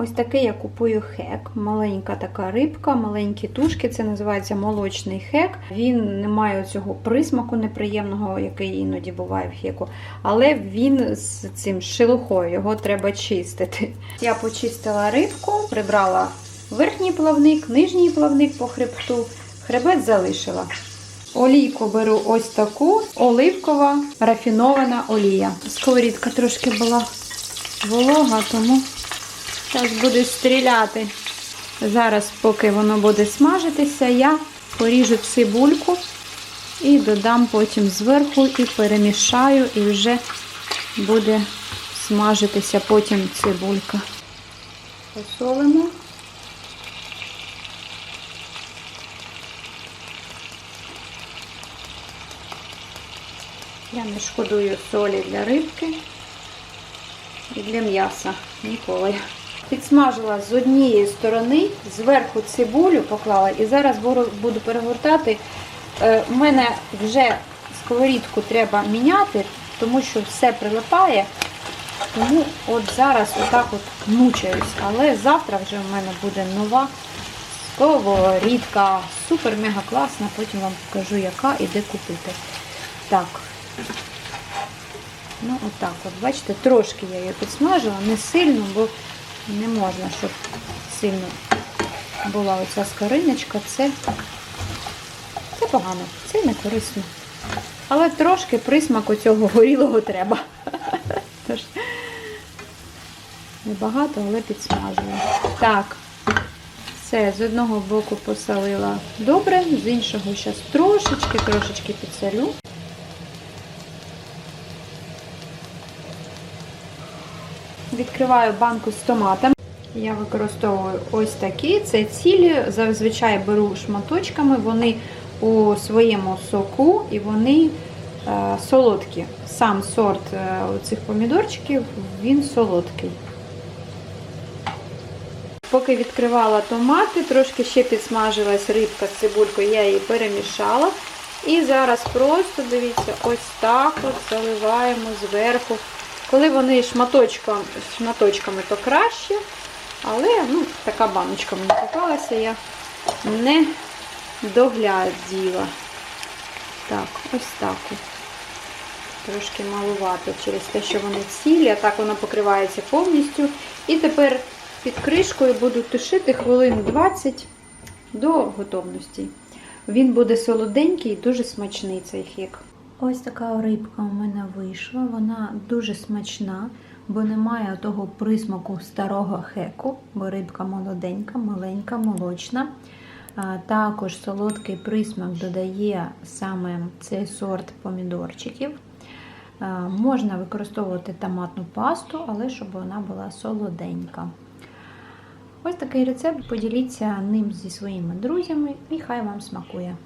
Ось такий я купую хек. Маленька така рибка, маленькі тушки. Це називається молочний хек. Він не має цього присмаку неприємного, який іноді буває в хеку. Але він з цим шелухою, його треба чистити. Я почистила рибку, прибрала верхній плавник, нижній плавник по хребту, хребет залишила. Олійку беру ось таку оливкова рафінована олія. Сковорідка трошки була волога, тому зараз буде стріляти. Зараз, поки воно буде смажитися, я поріжу цибульку і додам потім зверху і перемішаю, і вже буде смажитися потім цибулька. Посолимо. Я не шкодую солі для рибки і для м'яса. Ніколи. Підсмажила з однієї сторони, зверху цибулю поклала і зараз буду перегортати. Е, У мене вже сковорідку треба міняти, тому що все прилипає. Тому от зараз отак от мучаюсь. Але завтра вже в мене буде нова сковорідка. Супер-мега класна. Потім вам покажу, яка і де купити. Так. Ну, отак от, бачите, трошки я її підсмажила, не сильно, бо не можна, щоб сильно була оця скориночка. Це, це погано, це не корисно. Але трошки присмаку цього горілого треба. Тож, небагато, але підсмажую. Так, все, з одного боку посолила добре, з іншого зараз трошечки, трошечки підсолю. Відкриваю банку з томатом. Я використовую ось такі. Це цілі. Зазвичай беру шматочками, вони у своєму соку і вони е, солодкі. Сам сорт е, цих помідорчиків, він солодкий. Поки відкривала томати, трошки ще підсмажилась рибка з цибулькою, я її перемішала. І зараз просто, дивіться, ось так от заливаємо зверху. Коли вони шматочком, шматочками, то краще. Але ну, така баночка мені попалася, я не догляділа. Так, ось так. Трошки малувато через те, що вони цілі, а так воно покривається повністю. І тепер під кришкою буду тушити хвилин 20 до готовності. Він буде солоденький і дуже смачний цей хік. Ось така рибка у мене вийшла. Вона дуже смачна, бо немає того присмаку старого хеку, бо рибка молоденька, маленька, молочна. Також солодкий присмак додає саме цей сорт помідорчиків. Можна використовувати томатну пасту, але щоб вона була солоденька. Ось такий рецепт. Поділіться ним зі своїми друзями і хай вам смакує.